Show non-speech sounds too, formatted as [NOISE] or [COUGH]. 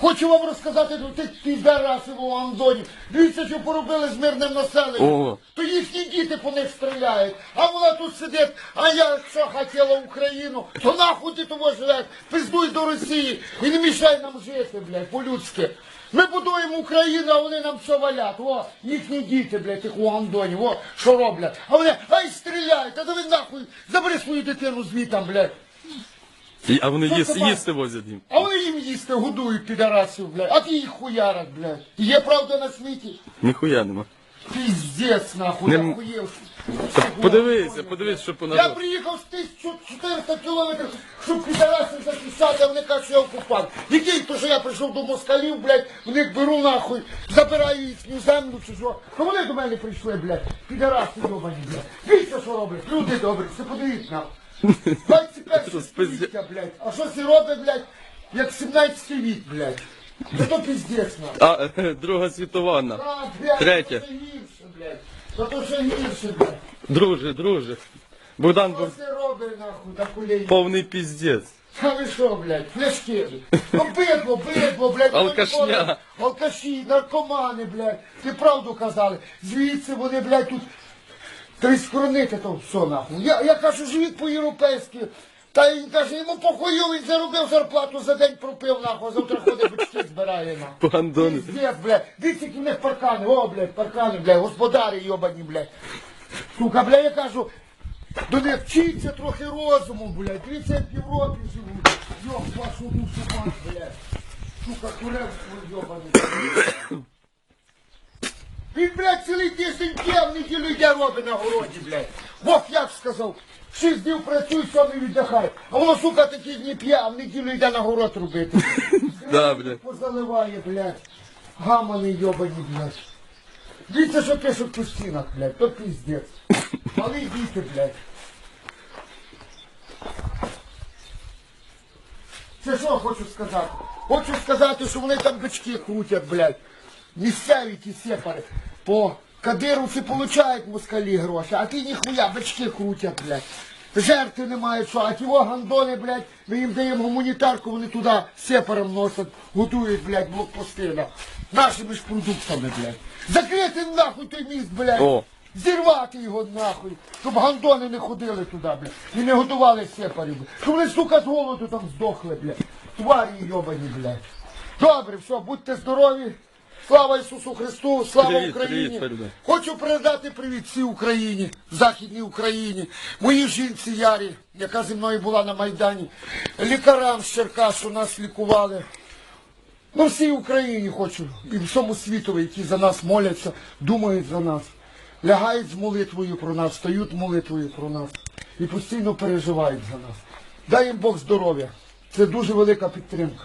Хочу вам розказати про тих підарасів у Андоні. Дивіться, що поробили з мирним населенням. Ого. То їхні діти по них стріляють. А вона тут сидить, а я що хотіла Україну, то нахуй ти того живеш, пиздуй до Росії і не мішай нам жити, блядь, по-людськи. Ми будуємо Україну, а вони нам все валять. О, їхні діти, блядь, тих у Андоні, о, що роблять. А вони, ай стріляють, а то ви нахуй, забери свою дитину звітам, блядь. І- А вони Що їс, їсти возять їм. А вони їм їсти годують підарасів, блядь. А ти їх хуярок, блядь. Є правда на світі? Ніхуя нема. Піздець, нахуй, Не- я хуєв. Подивися, подивись, що Я приїхав з 1400 кілометрів, щоб підарасів захищати, а вони кажуть, що я окупант. Який то, що я прийшов до москалів, блядь, в них беру нахуй, забираю їхню землю чи що. То вони до мене прийшли, блядь, підараси йобані, блядь. Дивіться, що роблять, люди добрі, все подивіть нахуй. [LAUGHS] 21 Спизді- століття, блядь. А що це робить, блядь, як 17 вік, блядь. Це то піздець, нахуй. А, [LAUGHS] Друга світова на. А, блядь, Третє. то ще гірше, блядь. То то ще гірше, блядь. Друже, друже. Богдан Що був це робить, нахуй, та кулей? повний піздець. Та ви що, блядь, фляшки. Ну бидло, бидло, блядь. ну, Алкашня. Алкаші, наркомани, блядь. Ти правду казали. Звідси вони, блядь, тут. Та й скоронити то все, нахуй. Я, я кажу, живіть по-європейськи. Та він каже, йому похую, він заробив зарплату, за день пропив, нахуй, завтра ходить бички збирає, нахуй. Пандони. Пиздец, блядь. Дивіться, які в них паркани. О, блядь, паркани, блядь, господарі йобані, блядь. Сука, блядь, я кажу, до них вчиться трохи розуму, блядь. Дивіться, як в Європі живуть. Йоб вашу душу, мать, блядь. Сука, куревство йобаний. Він, блядь, цілий тиждень п'є, в неділю йде робить на городі, блядь. Бог як сказав. Шість днів працюй, сьомий віддихай. А воно, сука, такі дні п'є, а в неділю йде на город робити. [LAUGHS] Да, блядь. Позаливає, блядь. Гамани йобані, блядь. Дивіться, що пишуть по стінах, блядь, то піздець. Мали діти, блядь. Це що хочу сказати? Хочу сказати, що вони там бички крутять, блядь. Місцеві ті сепари. По кадировці получають москалі гроші, а ті ніхуя бички крутять, блядь. Жертви немає що, а во гандони, блядь, ми їм даємо гуманітарку, вони туди сепаром носять, готують, блядь, блокпости, да. Нашими ж продуктами, блядь. Закрити нахуй той міст, блядь. О. Зірвати його нахуй, щоб гандони не ходили туди, блядь, і не годували сепарів, блядь. Щоб вони, сука, з голоду там здохли, блядь. Тварі йобані, блядь. Добре, все, будьте здорові. Слава Ісусу Христу, слава Привіт, Україні. привіт, Хочу передати привіт всій Україні, Західній Україні, моїй жінці Ярі, яка зі мною була на Майдані, лікарям з Черкас, що нас лікували. Ну, всій Україні хочу, і всьому світові, які за нас моляться, думають за нас, лягають з молитвою про нас, стають молитвою про нас і постійно переживають за нас. Дай їм Бог здоров'я. Це дуже велика підтримка.